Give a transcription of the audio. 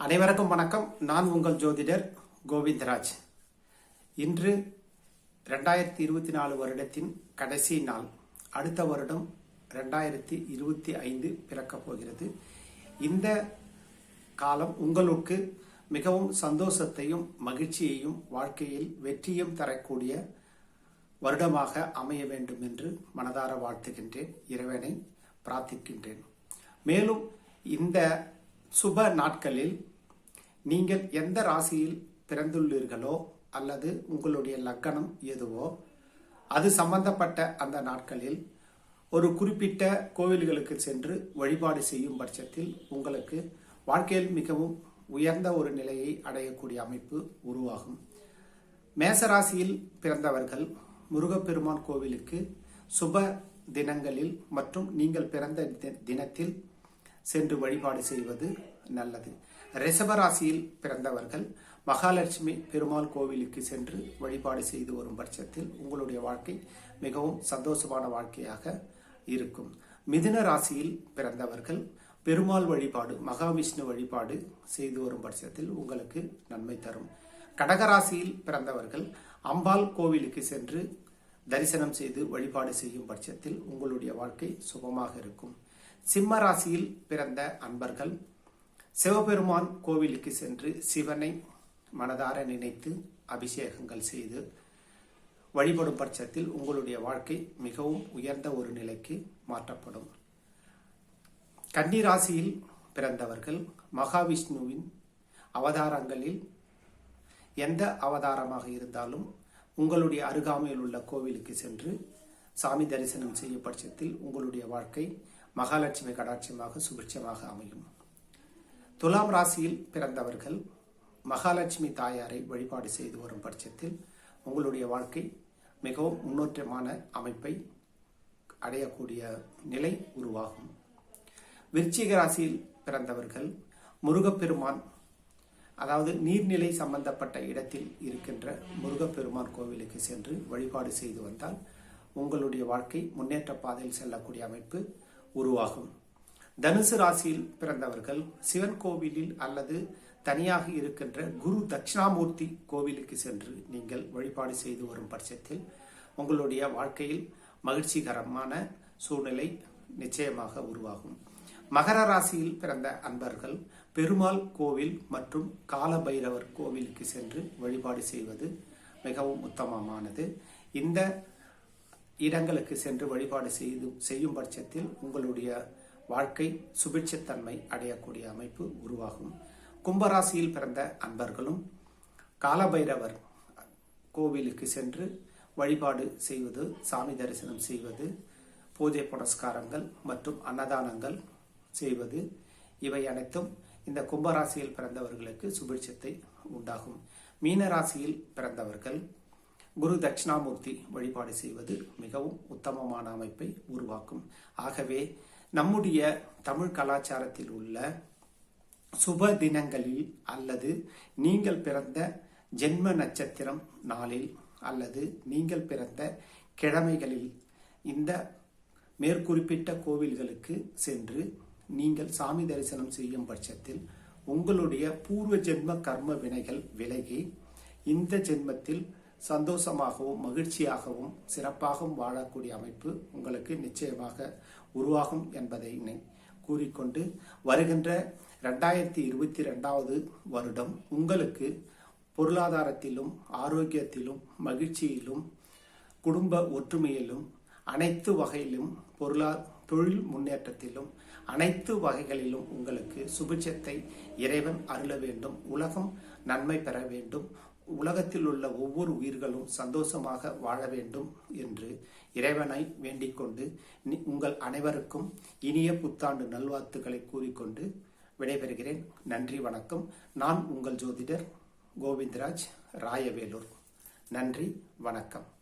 அனைவருக்கும் வணக்கம். நான் உங்கள் ஜோதிடர் கோவிந்தராஜ். இன்று ரெண்டாயிரத்தி இருபத்தி நாலு வருடத்தின் கடைசி நாள். அடுத்த வருடம் ரெண்டாயிரத்தி இருபத்தி ஐந்து பிறக்கப் போகிறது. இந்த காலம் உங்களுக்கு மிகவும் சந்தோஷத்தையும் மகிழ்ச்சியையும் வாழ்க்கையில் வெற்றியும் தரக்கூடிய வருடமாக அமைய வேண்டும் என்று மனதார வாழ்த்துகின்றேன். இறைவனை பிரார்த்திக்கின்றேன். மேலும் இந்த சுப நாட்களில் நீங்கள் எந்த ராசியில் பிறந்துள்ளீர்களோ அல்லது உங்களுடைய லக்கணம் எதுவோ அது சம்பந்தப்பட்ட அந்த நாட்களில் ஒரு குறிப்பிட்ட கோவில்களுக்கு சென்று வழிபாடு செய்யும் பட்சத்தில் உங்களுக்கு வாழ்க்கையில் மிகவும் உயர்ந்த ஒரு நிலையை அடையக்கூடிய அமைப்பு உருவாகும். மேசராசியில் பிறந்தவர்கள் முருகப்பெருமான் கோவிலுக்கு சுப தினங்களில் மற்றும் நீங்கள் பிறந்த தி- தினத்தில் சென்று வழிபாடு செய்வது நல்லது. ரிஷபராசியில் பிறந்தவர்கள் மகாலட்சுமி பெருமாள் கோவிலுக்கு சென்று வழிபாடு செய்து வரும் பட்சத்தில் உங்களுடைய வாழ்க்கை மிகவும் சந்தோஷமான வாழ்க்கையாக இருக்கும். மிதுன ராசியில் பிறந்தவர்கள் பெருமாள் வழிபாடு மகாவிஷ்ணு வழிபாடு செய்து வரும் பட்சத்தில் உங்களுக்கு நன்மை தரும். கடகராசியில் பிறந்தவர்கள் அம்பாள் கோவிலுக்கு சென்று தரிசனம் செய்து வழிபாடு செய்யும் பட்சத்தில் உங்களுடைய வாழ்க்கை சுகமாக இருக்கும். சிம்ம ராசியில் பிறந்த அன்பர்கள் சிவபெருமான் கோவிலுக்கு சென்று சிவனை மனதார நினைத்து அபிஷேகங்கள் செய்து வழிபடும் பட்சத்தில் உங்களுடைய வாழ்க்கை மிகவும் உயர்ந்த ஒரு நிலைக்கு மாற்றப்படும். கன்னி ராசியில் பிறந்தவர்கள் மகாவிஷ்ணுவின் அவதாரங்களில் எந்த அவதாரமாக இருந்தாலும் உங்களுடைய அருகாமையில் உள்ள கோவிலுக்கு சென்று சாமி தரிசனம் செய்ய பட்சத்தில் உங்களுடைய வாழ்க்கை மகாலட்சுமி கடாட்சியமாக சுபிட்சமாக அமையும். துலாம் ராசியில் பிறந்தவர்கள் மகாலட்சுமி தாயாரை வழிபாடு செய்து வரும் பட்சத்தில் உங்களுடைய வாழ்க்கை மிகவும் முன்னேற்றமான அமைப்பை அடையக்கூடிய நிலை உருவாகும். விருச்சிக ராசியில் பிறந்தவர்கள் முருகப்பெருமான் அதாவது நீர்நிலை சம்பந்தப்பட்ட இடத்தில் இருக்கின்ற முருகப்பெருமான் கோவிலுக்கு சென்று வழிபாடு செய்து வந்தால் உங்களுடைய வாழ்க்கை முன்னேற்ற பாதையில் செல்லக்கூடிய அமைப்பு உருவாகும். தனுசு ராசியில் பிறந்தவர்கள் சிவன் கோவிலில் அல்லது தனியாக இருக்கின்ற குரு தட்சிணாமூர்த்தி கோவிலுக்கு சென்று நீங்கள் வழிபாடு செய்து வரும் பட்சத்தில் உங்களுடைய வாழ்க்கையில் மகிழ்ச்சிகரமான சூழ்நிலை நிச்சயமாக உருவாகும். மகர ராசியில் பிறந்த அன்பர்கள் பெருமாள் கோவில் மற்றும் காலபைரவர் கோவிலுக்கு சென்று வழிபாடு செய்வது மிகவும் உத்தமமானது. இந்த இடங்களுக்கு சென்று வழிபாடு செய்து செய்யும் பட்சத்தில் உங்களுடைய வாழ்க்கை சுபிட்சத்தன்மை அடையக்கூடிய அமைப்பு உருவாகும். கும்பராசியில் பிறந்த அன்பர்களும் காலபைரவர் கோவிலுக்கு சென்று வழிபாடு செய்வது சாமி தரிசனம் செய்வது பூஜை புனஸ்காரங்கள் மற்றும் அன்னதானங்கள் செய்வது இவை அனைத்தும் இந்த கும்பராசியில் பிறந்தவர்களுக்கு சுபிட்சத்தை உண்டாகும். மீனராசியில் பிறந்தவர்கள் குரு தட்சிணாமூர்த்தி வழிபாடு செய்வது மிகவும் உத்தமமான அமைப்பை உருவாக்கும். ஆகவே நம்முடைய தமிழ் கலாச்சாரத்தில் உள்ள சுப தினங்களில் அல்லது நீங்கள் பிறந்த ஜென்ம நட்சத்திரம் நாளில் அல்லது நீங்கள் பிறந்த கிழமைகளில் இந்த மேற்குறிப்பிட்ட கோவில்களுக்கு சென்று நீங்கள் சாமி தரிசனம் செய்யும் பட்சத்தில் உங்களுடைய பூர்வ ஜென்ம கர்ம வினைகள் விலகி இந்த ஜென்மத்தில் சந்தோஷமாகவும் மகிழ்ச்சியாகவும் சிறப்பாகவும் வாழக்கூடிய அமைப்பு உங்களுக்கு நிச்சயமாக உருவாகும் என்பதை கூறிக்கொண்டு வருகின்ற ரெண்டாயிரத்தி இருபத்தி ரெண்டாவது வருடம் உங்களுக்கு பொருளாதாரத்திலும் ஆரோக்கியத்திலும் மகிழ்ச்சியிலும் குடும்ப ஒற்றுமையிலும் அனைத்து வகையிலும் பொருளா தொழில் முன்னேற்றத்திலும் அனைத்து வகைகளிலும் உங்களுக்கு சுபிட்சத்தை இறைவன் அருள வேண்டும் உலகம் நன்மை பெற வேண்டும். உலகத்தில் உள்ள ஒவ்வொரு உயிர்களும் சந்தோஷமாக வாழ வேண்டும் என்று இறைவனை வேண்டிக் கொண்டு உங்கள் அனைவருக்கும் இனிய புத்தாண்டு நல்வாழ்த்துக்களை கூறிக்கொண்டு விடைபெறுகிறேன். நன்றி வணக்கம். நான் உங்கள் ஜோதிடர் கோவிந்தராஜ் ராயவேலூர். நன்றி வணக்கம்.